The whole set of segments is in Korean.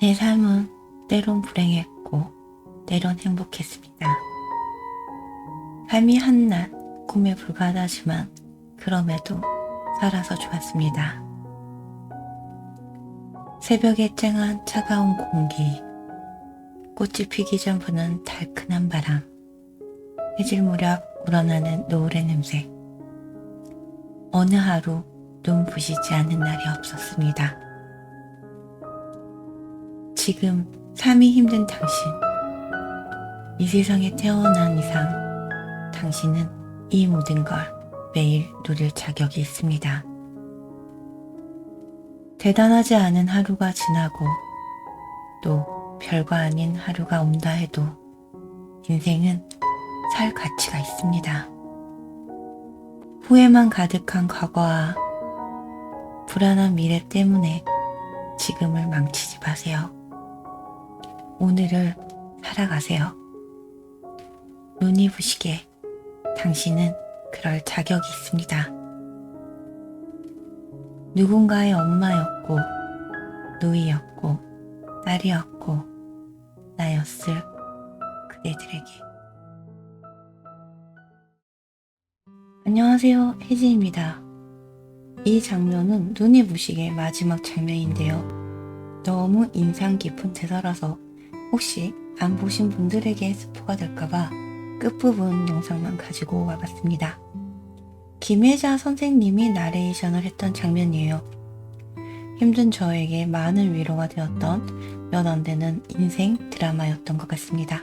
내 삶은 때론 불행했고, 때론 행복했습니다. 삶이 한낱 꿈에 불과하지만, 그럼에도 살아서 좋았습니다. 새벽에 쨍한 차가운 공기, 꽃이 피기 전 부는 달큰한 바람, 해질 무렵 우러나는 노을의 냄새. 어느 하루 눈 부시지 않는 날이 없었습니다. 지금 삶이 힘든 당신. 이 세상에 태어난 이상 당신은 이 모든 걸 매일 누릴 자격이 있습니다. 대단하지 않은 하루가 지나고 또 별거 아닌 하루가 온다 해도 인생은 살 가치가 있습니다. 후회만 가득한 과거와 불안한 미래 때문에 지금을 망치지 마세요. 오늘을 살아가세요. 눈이 부시게 당신은 그럴 자격이 있습니다. 누군가의 엄마였고, 누이였고, 딸이었고, 나였을 그대들에게. 안녕하세요. 혜지입니다. 이 장면은 눈이 부시게 마지막 장면인데요. 너무 인상 깊은 대사라서 혹시 안 보신 분들에게 스포가 될까봐 끝부분 영상만 가지고 와봤습니다. 김혜자 선생님이 나레이션을 했던 장면이에요. 힘든 저에게 많은 위로가 되었던 몇 안 되는 인생 드라마였던 것 같습니다.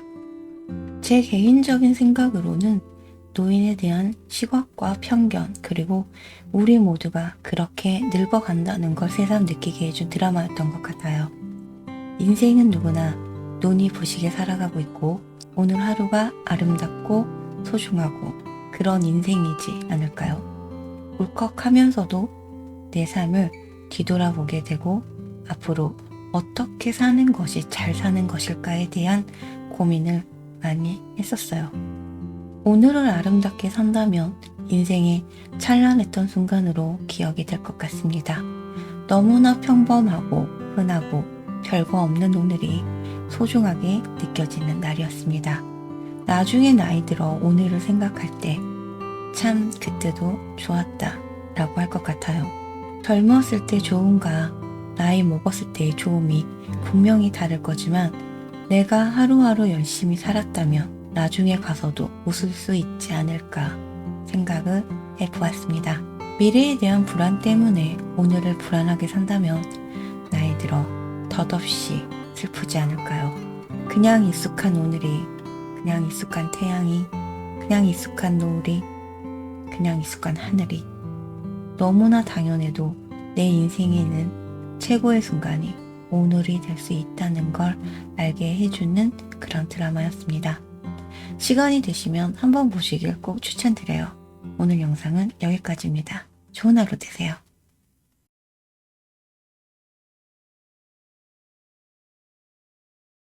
제 개인적인 생각으로는 노인에 대한 시각과 편견, 그리고 우리 모두가 그렇게 늙어간다는 걸 새삼 느끼게 해준 드라마였던 것 같아요. 인생은 누구나 눈이 부시게 살아가고 있고, 오늘 하루가 아름답고 소중하고 그런 인생이지 않을까요? 울컥하면서도 내 삶을 뒤돌아보게 되고, 앞으로 어떻게 사는 것이 잘 사는 것일까에 대한 고민을 많이 했었어요. 오늘을 아름답게 산다면 인생의 찬란했던 순간으로 기억이 될 것 같습니다. 너무나 평범하고 흔하고 별거 없는 오늘이 소중하게 느껴지는 날이었습니다. 나중에 나이 들어 오늘을 생각할 때 참 그때도 좋았다 라고 할 것 같아요. 젊었을 때 좋은가 나이 먹었을 때의 좋음이 분명히 다를 거지만 내가 하루하루 열심히 살았다면 나중에 가서도 웃을 수 있지 않을까 생각을 해보았습니다. 미래에 대한 불안 때문에 오늘을 불안하게 산다면 나이 들어 덧없이 슬프지 않을까요? 그냥 익숙한 오늘이, 그냥 익숙한 태양이, 그냥 익숙한 노을이, 그냥 익숙한 하늘이 너무나 당연해도 내 인생에는 최고의 순간이 오늘이 될 수 있다는 걸 알게 해주는 그런 드라마였습니다. 시간이 되시면 한번 보시길 꼭 추천드려요. 오늘 영상은 여기까지입니다. 좋은 하루 되세요.